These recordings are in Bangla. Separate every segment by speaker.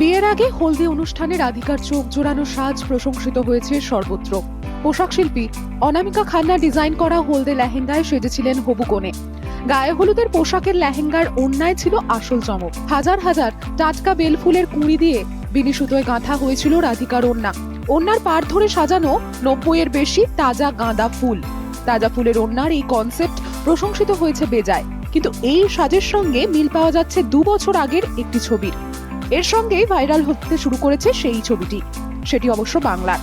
Speaker 1: বিয়ের আগে হলদি অনুষ্ঠানে রাধিকার চোখ জোড়ানো সাজ প্রশংসিত হয়েছে সর্বত্র। পোশাক শিল্পী অনামিকা খান্না ডিজাইন করা হলদে লেহেঙ্গায় সেজেছিলেন হবু কোণে। গায়ে হলুদের পোশাকের লেহেঙ্গার অন্যায় ছিল আসল চমক। হাজার হাজার টাটকা বেলফুলের কুঁড়ি দিয়ে বিনি সুতোয় গাঁথা হয়েছিল রাধিকার ওন্না ওন্নার পার ধরে সাজানো নব্বইয়ের বেশি তাজা গাঁদা ফুল। তাজা ফুলের ওন্নার এই কনসেপ্ট প্রশংসিত হয়েছে বেজায়। কিন্তু এই সাজের সঙ্গে মিল পাওয়া যাচ্ছে দু বছর আগের একটি ছবির এর সঙ্গেই ভাইরাল হতে শুরু করেছে সেই ছবিটি। সেটি অবশ্য বাংলার।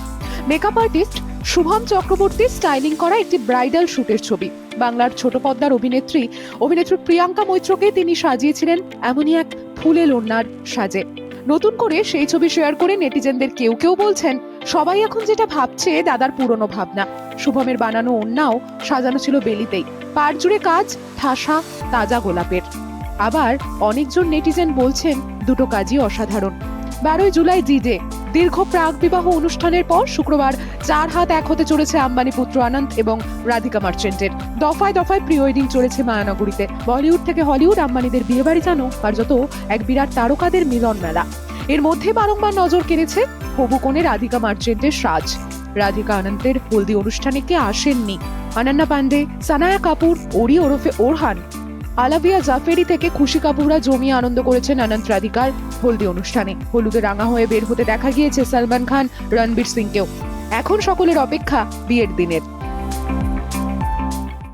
Speaker 1: Makeup artist Shubham Chakraborty styling করা একটি ব্রাইডাল শুটের ছবি। বাংলার ছোট পদ্মার অভিনেত্রী অভিনেত্রী প্রিয়াঙ্কা মৈত্রকে তিনি সাজিয়েছিলেন এমনই এক ফুলে লোন্নার সাজে। নতুন করে সেই ছবি শেয়ার করে নেটিজেনদের কেউ কেউ বলছেন, সবাই এখন যেটা ভাবছে দাদার পুরনো ভাবনা। শুভমের বানানো অন্যাও সাজানো ছিল বেলিতেই। পাড় জুড়ে কাজ, ঠাসা, তাজা গোলাপের। আবার অনেকজন নেটিজেন বলছেন দুটো কাজই অসাধারণ। বারোই জুলাই ডিডে দীর্ঘ প্রাক বিবাহ অনুষ্ঠানের পর শুক্রবার চার হাত এক হতে চলেছে আম্বানি পুত্র আনন্দ এবং রাধিকা মার্চেন্টের। দফায় দফায় প্রি ওয়েডিং চলেছে মায়ানগরীতে। বলিউড থেকে হলিউড আম্বানিদের বিয়ে বাড়ি জানো কার্যত এক বিরাট তারকাদের মিলন মেলা। এর মধ্যে বারংবার নজর কেড়েছে হবু কোণে রাধিকা মার্চেন্টের সাজ। রাধিকা আনন্দের হলদি অনুষ্ঠানে কে আসেননি? অনন্যা পান্ডে, সানায়া কাপুর ওরি ওরফে ওরহান। আলাভিয়া জাফেরি থেকে খুশি কাপুরা জমিয়ে আনন্দ করেছেন অনন্ত রাধিকার হলদি অনুষ্ঠানে হলুদে রাঙা হয়ে বের হতে দেখা গিয়েছে সলমান খান, রণবীর সিংকেও। এখন সকলের অপেক্ষা বিয়ের দিনের।